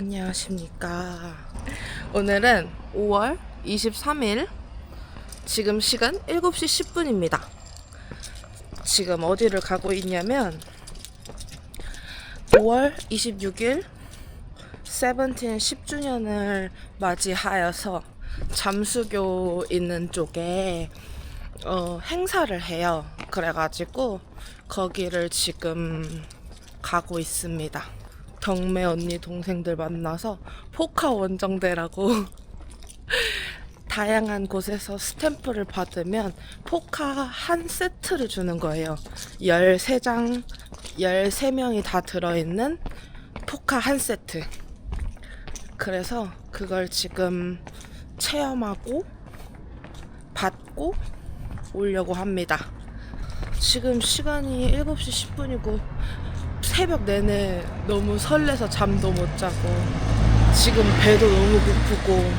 안녕하십니까. 오늘은 5월 23일, 지금 시간 7시 10분입니다. 지금 어디를 가고 있냐면, 5월 26일, 세븐틴 10주년을 맞이하여서 잠수교 있는 쪽에 어, 행사를 해요. 그래가지고 거기를 지금 가고 있습니다. 경매 언니 동생들 만나서 포카 원정대라고 다양한 곳에서 스탬프를 받으면 포카 한 세트를 주는 거예요. 13장, 13명이 다 들어있는 포카 한 세트. 그래서 그걸 지금 체험하고 받고 오려고 합니다. 지금 시간이 7시 10분이고 새벽 내내 너무 설레서 잠도 못 자고 지금 배도 너무 고프고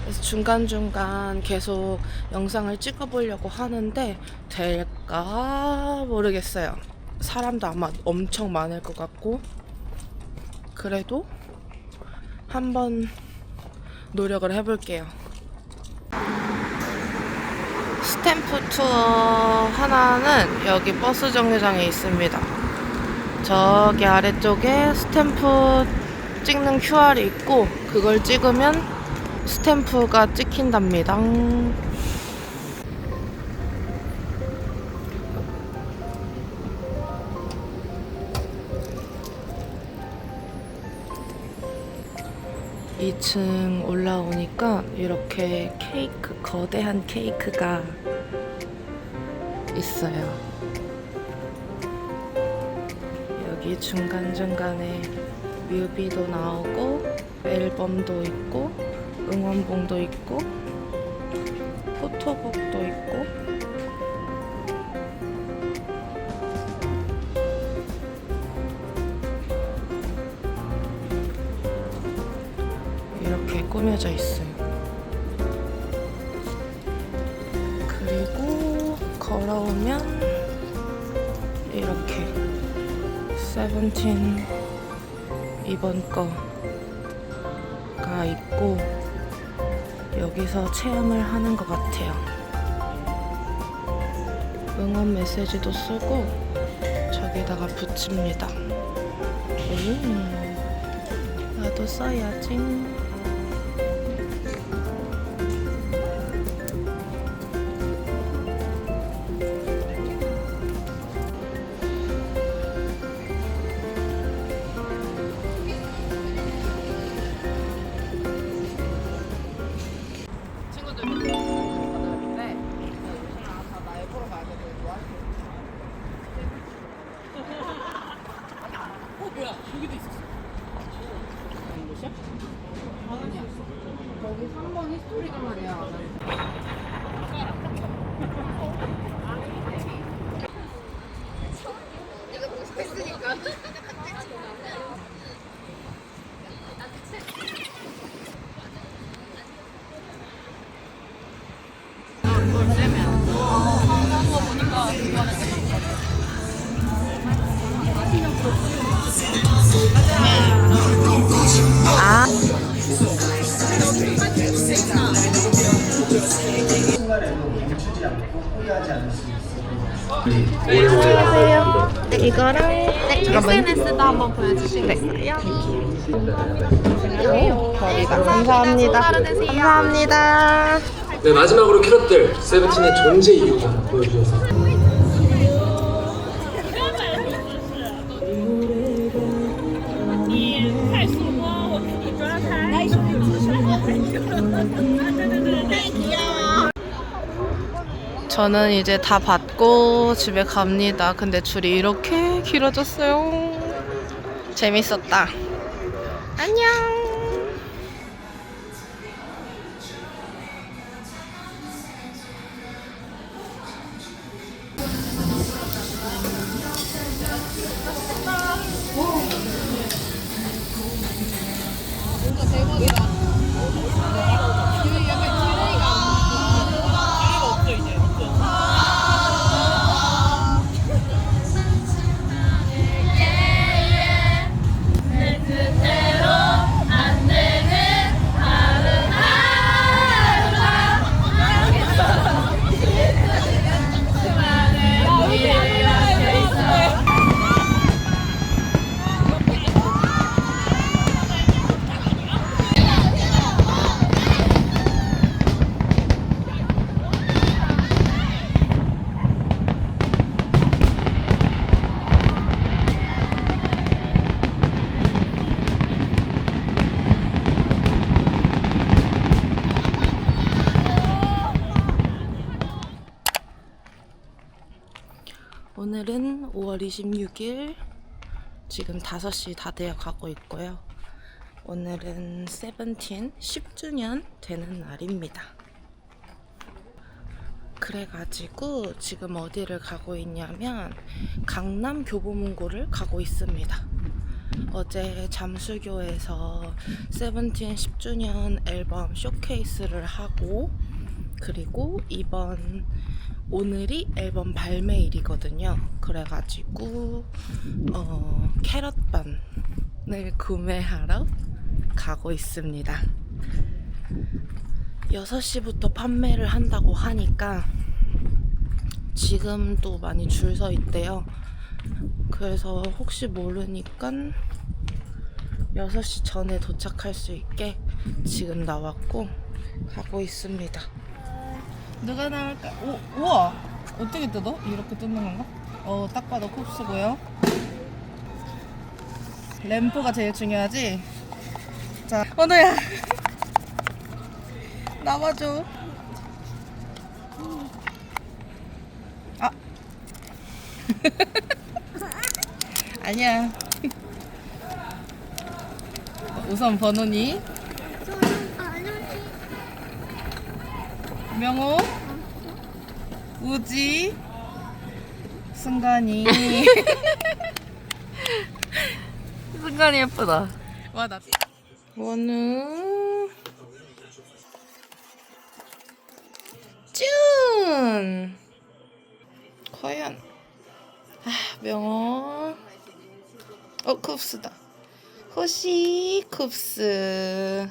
그래서 중간중간 계속 영상을 찍어보려고 하는데 될까 모르겠어요. 사람도 아마 엄청 많을 것 같고 그래도 한번 노력을 해볼게요. 스탬프 투어 하나는 여기 버스 정류장에 있습니다. 저기 아래쪽에 스탬프 찍는 QR이 있고 그걸 찍으면 스탬프가 찍힌답니다. 이층 올라오니까 이렇게 케이크, 거대한 케이크가 있어요. 여기 중간중간에 뮤비도 나오고, 앨범도 있고, 응원봉도 있고, 걸어오면 이렇게 세븐틴 이번 거가 있고 여기서 체험을 하는 것 같아요. 응원 메시지도 쓰고 저기다가 붙입니다. 오, 나도 써야지. 거기 3번 히스토리가 말이야. 한번 보여주시겠어요? 저희가 감사합니다. 감사합니다. 네, 마지막으로 캐럿들 세븐틴의 존재 이유 좀 보여주셔서 저는 이제 다 받고 집에 갑니다. 근데 줄이 이렇게 길어졌어요. 재밌었다. 안녕. 대박이다. 26일 지금 5시 다 되어 가고 있고요. 오늘은 세븐틴 10주년 되는 날입니다. 그래가지고 지금 어디를 가고 있냐면 강남 교보문고를 가고 있습니다. 어제 잠수교에서 세븐틴 10주년 앨범 쇼케이스를 하고 그리고 이번 오늘이 앨범 발매일이거든요. 그래가지고 어, 캐럿반을 구매하러 가고 있습니다. 6시부터 판매를 한다고 하니까 지금도 많이 줄 서 있대요. 그래서 혹시 모르니까 6시 전에 도착할 수 있게 지금 나왔고 가고 있습니다. 누가 나올까? 오, 우와! 어떻게 뜯어? 이렇게 뜯는 건가? 어, 딱 봐도 쿱스고요. 램프가 제일 중요하지? 자, 원우야! 나와줘. 아! 아니야. 우선 번호니. 명호. 우지. 승관이. 순간이 예쁘다. 와, 나. 원우. 준. 과연. 아, 명호. 어, 쿱스다. 호시 쿱스.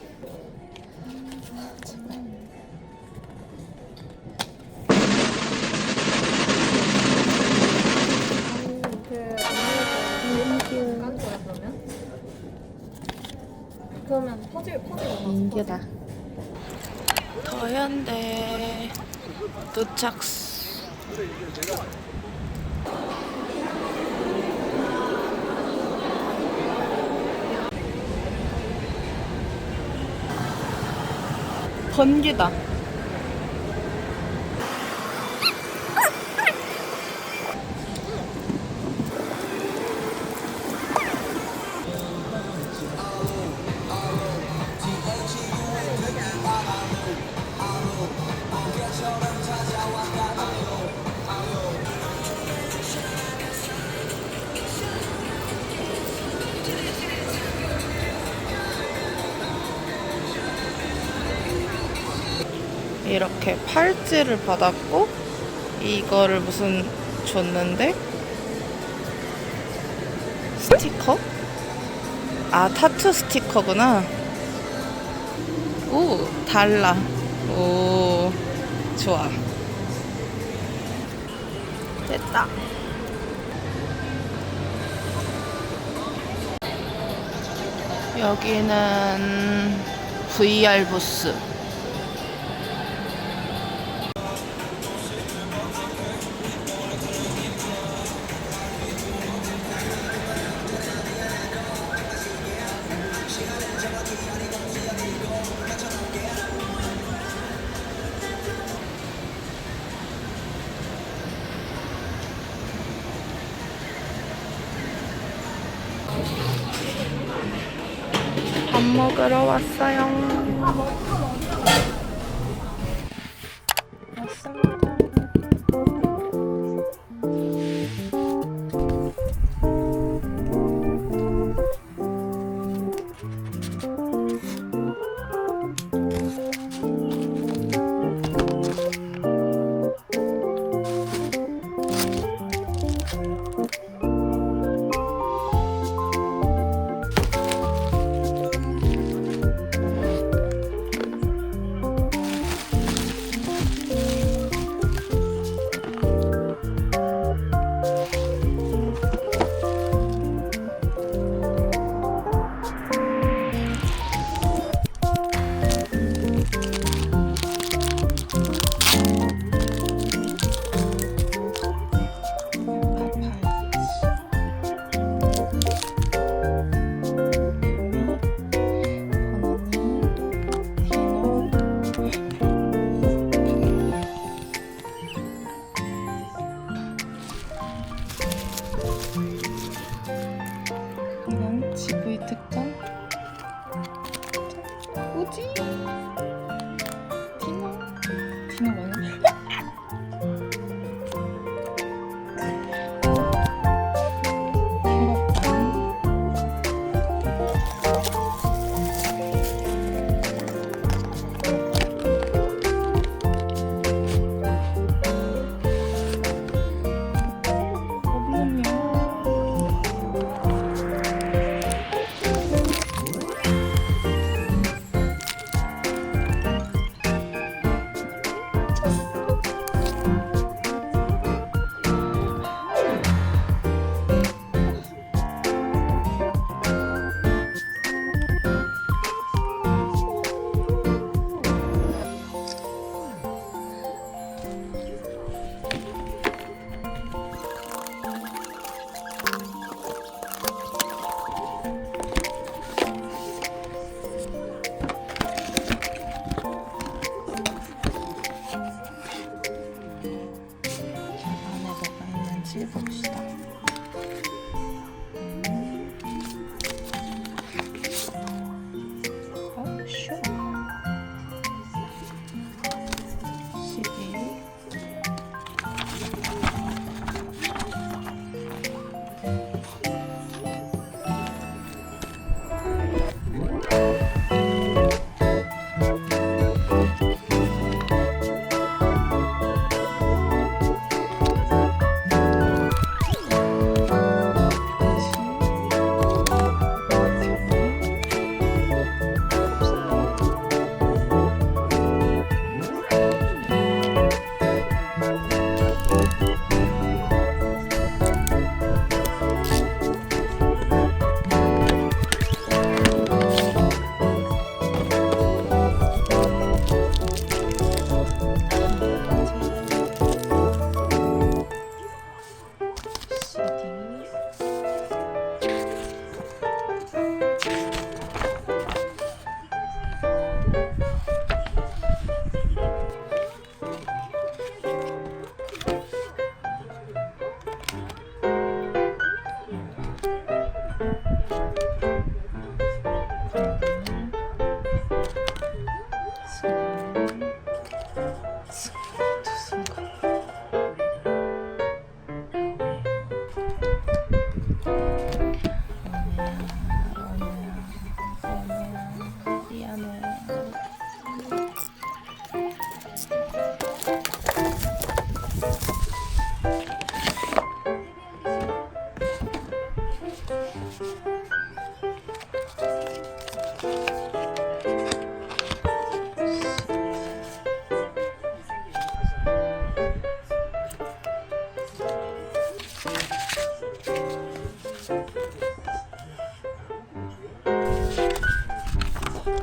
퍼즐 인기다. 더현대 도착. 번개다. 이렇게 팔찌를 받았고 이거를 무슨 줬는데 스티커? 아 타투 스티커구나. 오 달라. 오 좋아. 됐다. 여기는 VR 부스. 밥 먹으러 왔어요. saúde!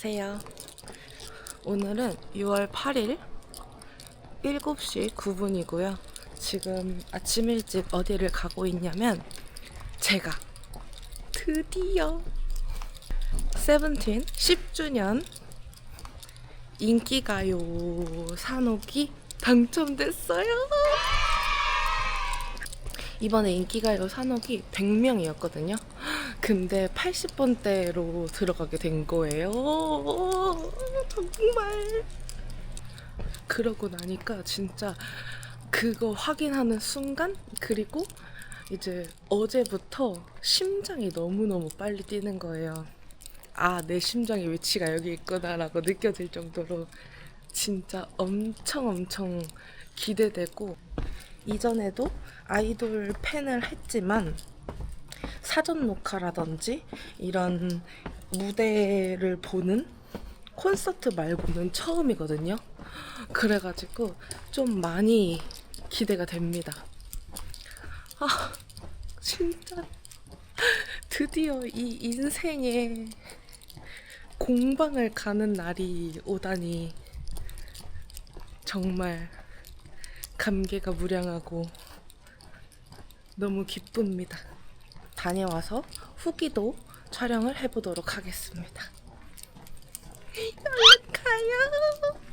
안녕하세요. 오늘은 6월 8일 7시 9분이고요. 지금 아침 일찍 어디를 가고 있냐면 제가 드디어 세븐틴 10주년 인기가요 산옥이 당첨됐어요. 이번에 인기가요 산옥이 100명이었거든요. 근데 80번대로 들어가게 된 거예요. 정말. 그러고 나니까 진짜 그거 확인하는 순간 그리고 이제 어제부터 심장이 너무너무 빨리 뛰는 거예요. 아, 내 심장의 위치가 여기 있구나라고 느껴질 정도로 진짜 엄청 엄청 기대되고 이전에도 아이돌 팬을 했지만 사전 녹화라든지 이런 무대를 보는 콘서트 말고는 처음이거든요. 그래가지고 좀 많이 기대가 됩니다. 아, 진짜 드디어 이 인생에 공방을 가는 날이 오다니 정말 감개가 무량하고 너무 기쁩니다. 다녀와서 후기도 촬영을 해보도록 하겠습니다. 얼른 가요.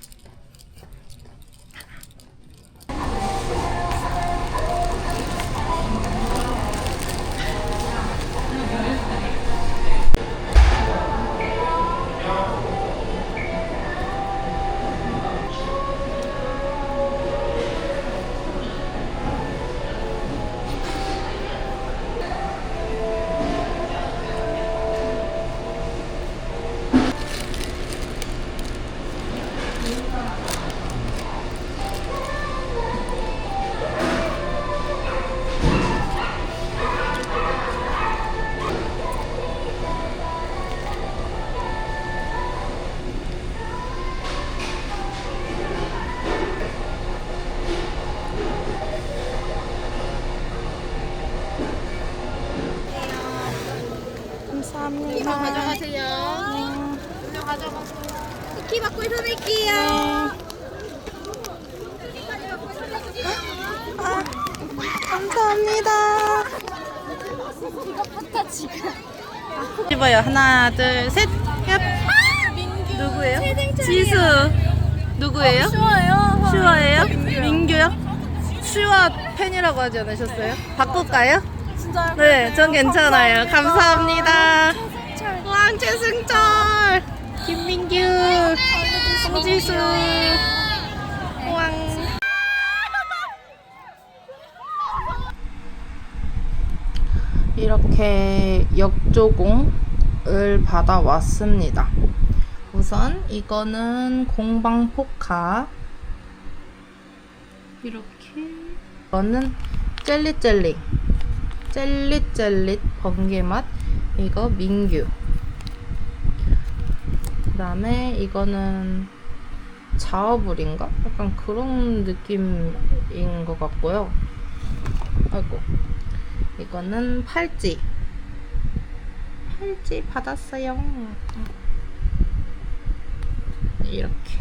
입어요. 하나, 둘, 셋. 얍. 누구예요? 지수. 누구예요? 좋아요. 슈아예요? 민규요? 슈아 팬이라고 하지 않으셨어요? 바꿀까요? 진짜요? 네, 전 괜찮아요. 감사합니다. 왕 최승철, 김민규, 송지수, 왕. 이렇게 역조공 을 받아왔습니다. 우선 이거는 공방 포카. 이렇게. 이거는 젤리젤리. 젤릿젤릿 번개맛. 이거 민규. 그 다음에 이거는 자어불인가? 약간 그런 느낌인 것 같고요. 아이고. 이거는 팔찌 팔찌 받았어요 이렇게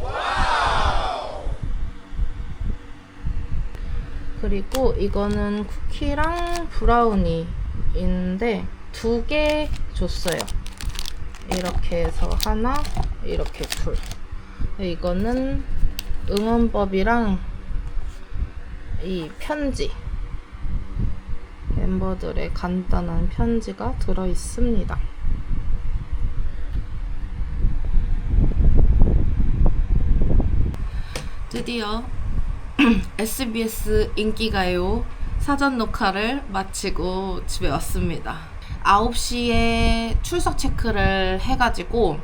그리고 이거는 쿠키랑 브라우니인데 두 개 줬어요. 이렇게 해서 하나, 이렇게 둘. 이거는 응원법이랑 이 편지. 멤버들의 간단한 편지가 들어 있습니다. 드디어 SBS 인기가요 사전 녹화를 마치고 집에 왔습니다. 9시에 출석 체크를 해가지고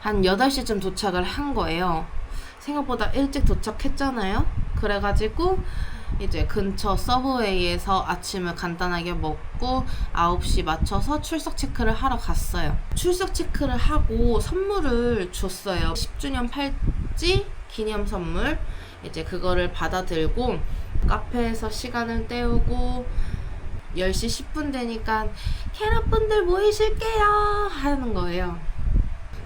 한 8시쯤 도착을 한 거예요. 생각보다 일찍 도착했잖아요. 그래가지고 이제 근처 서브웨이에서 아침을 간단하게 먹고 9시 맞춰서 출석 체크를 하러 갔어요. 출석 체크를 하고 선물을 줬어요. 10주년 팔찌 기념 선물. 이제 그거를 받아들고 카페에서 시간을 때우고 10시 10분 되니까 캐럿분들 모이실게요 하는 거예요.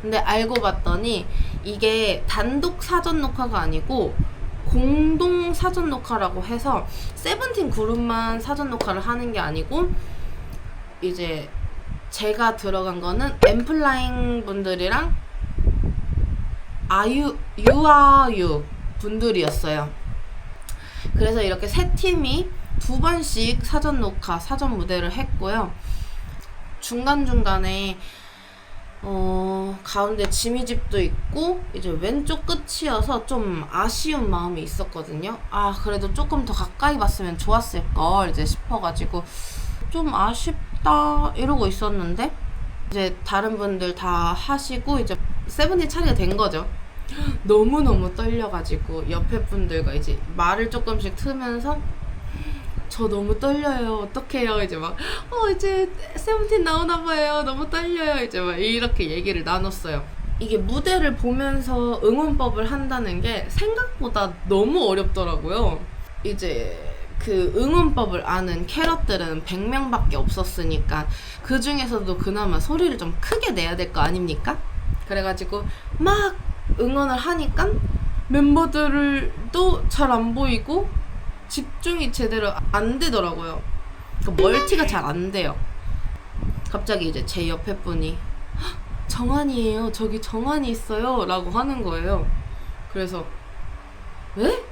근데 알고 봤더니 이게 단독 사전 녹화가 아니고 공동 사전 녹화라고 해서 세븐틴 그룹만 사전 녹화를 하는 게 아니고 이제 제가 들어간 거는 엠플라잉 분들이랑 아유 유아유 분들이었어요. 그래서 이렇게 세 팀이 두 번씩 사전 녹화, 사전 무대를 했고요. 중간중간에 어, 가운데 지미집도 있고 이제 왼쪽 끝이어서 좀 아쉬운 마음이 있었거든요. 아, 그래도 조금 더 가까이 봤으면 좋았을 걸 이제 싶어가지고 좀 아쉽다 이러고 있었는데 이제 다른 분들 다 하시고 이제 세븐틴 차례가 된 거죠. 너무너무 떨려가지고 옆에 분들과 이제 말을 조금씩 트면서 저 너무 떨려요. 어떡해요. 이제 막, 어, 이제 세븐틴 나오나 봐요. 너무 떨려요. 이제 막 이렇게 얘기를 나눴어요. 이게 무대를 보면서 응원법을 한다는 게 생각보다 너무 어렵더라고요. 이제 그 응원법을 아는 캐럿들은 100명밖에 없었으니까 그 중에서도 그나마 소리를 좀 크게 내야 될 거 아닙니까? 그래가지고 막 응원을 하니까 멤버들도 잘 안 보이고 집중이 제대로 안 되더라고요. 그러니까 멀티가 잘 안 돼요. 갑자기 이제 제 옆에 분이 "헉, 정한이에요. 저기 정한이 있어요. 라고 하는 거예요. 그래서 왜?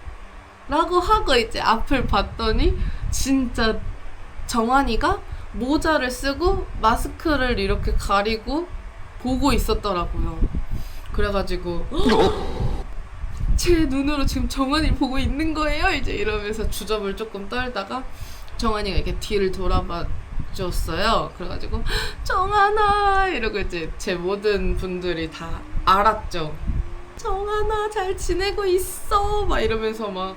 라고 하고 이제 앞을 봤더니 진짜 정한이가 모자를 쓰고 마스크를 이렇게 가리고 보고 있었더라고요. 그래가지고 제 눈으로 지금 정한이 보고 있는 거예요? 이제 이러면서 주접을 조금 떨다가 정한이가 이렇게 뒤를 돌아봐 줬어요. 그래가지고 정한아 이러고 이제 제 모든 분들이 다 알았죠. 정한아 잘 지내고 있어. 막 이러면서 막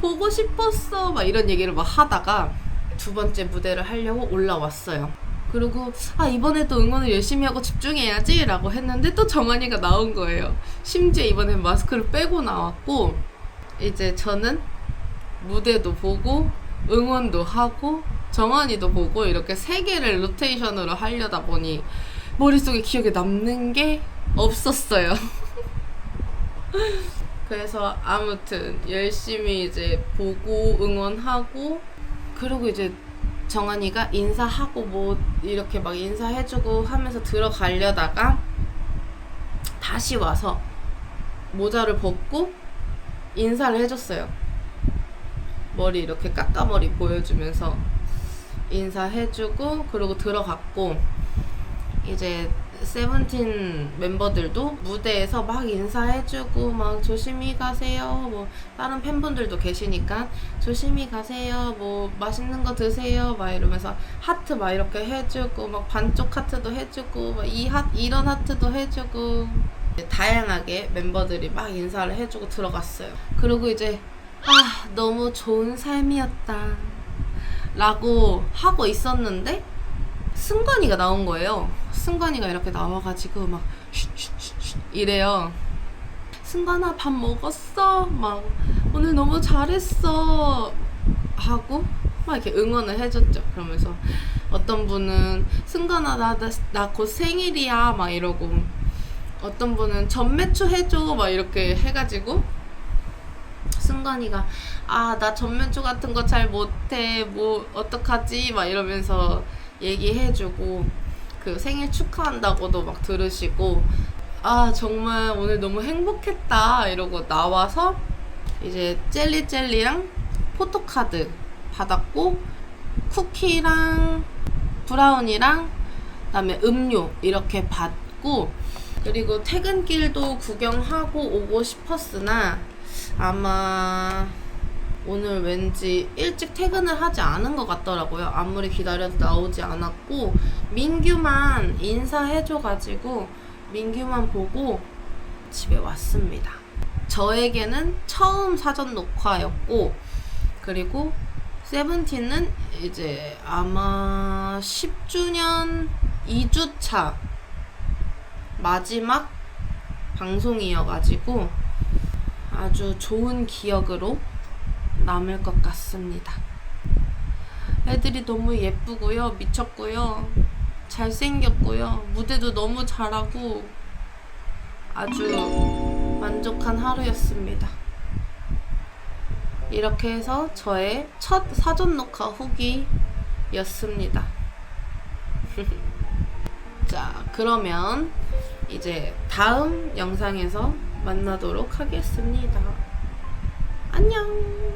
보고 싶었어. 막 이런 얘기를 막 하다가 두 번째 무대를 하려고 올라왔어요. 그리고 아 이번에도 응원을 열심히 하고 집중해야지 라고 했는데 또 정한이가 나온 거예요. 심지어 이번엔 마스크를 빼고 나왔고 이제 저는 무대도 보고 응원도 하고 정한이도 보고 이렇게 세 개를 로테이션으로 하려다 보니 머릿속에 기억에 남는 게 없었어요 그래서 아무튼 열심히 이제 보고 응원하고 그리고 이제 정한이가 인사하고 뭐 이렇게 막 인사해주고 하면서 들어가려다가 다시 와서 모자를 벗고 인사를 해줬어요. 머리 이렇게 깎아머리 보여주면서 인사해주고 그리고 들어갔고 이제 세븐틴 멤버들도 무대에서 막 인사해주고 막 조심히 가세요. 뭐 다른 팬분들도 계시니까 조심히 가세요. 뭐 맛있는 거 드세요. 막 이러면서 하트 막 이렇게 해주고 막 반쪽 하트도 해주고 막이 하 이런 하트도 해주고 다양하게 member들이 막 인사를 해주고 들어갔어요. 그리고 이제 아 너무 좋은 삶이었다 라고 하고 있었는데 승관이가 나온 거예요. 승관이가 이렇게 나와가지고 막 이래요. 승관아 밥 먹었어? 막 오늘 너무 잘했어 하고 막 이렇게 응원을 해줬죠. 그러면서 어떤 분은 승관아 나나 곧 생일이야 막 이러고 어떤 분은 전매추 해줘 막 이렇게 해가지고 승관이가 아 나 전면추 같은 거 잘 못해 뭐 어떡하지 막 이러면서 얘기해주고 그 생일 축하한다고도 막 들으시고 아 정말 오늘 너무 행복했다 이러고 나와서 이제 젤리 젤리랑 포토카드 받았고 쿠키랑 브라운이랑 그다음에 음료 이렇게 받고 그리고 퇴근길도 구경하고 오고 싶었으나 아마 오늘 왠지 일찍 퇴근을 하지 않은 것 같더라고요. 아무리 기다려도 나오지 않았고 민규만 인사해줘가지고 민규만 보고 집에 왔습니다. 저에게는 처음 사전 녹화였고 그리고 세븐틴은 이제 아마 10주년 2주차 마지막 방송이어가지고 아주 좋은 기억으로 남을 것 같습니다. 애들이 너무 예쁘고요, 미쳤고요, 잘생겼고요, 무대도 너무 잘하고 아주 만족한 하루였습니다. 이렇게 해서 저의 첫 사전 녹화 후기였습니다. 자, 그러면 이제 다음 영상에서 만나도록 하겠습니다. 안녕!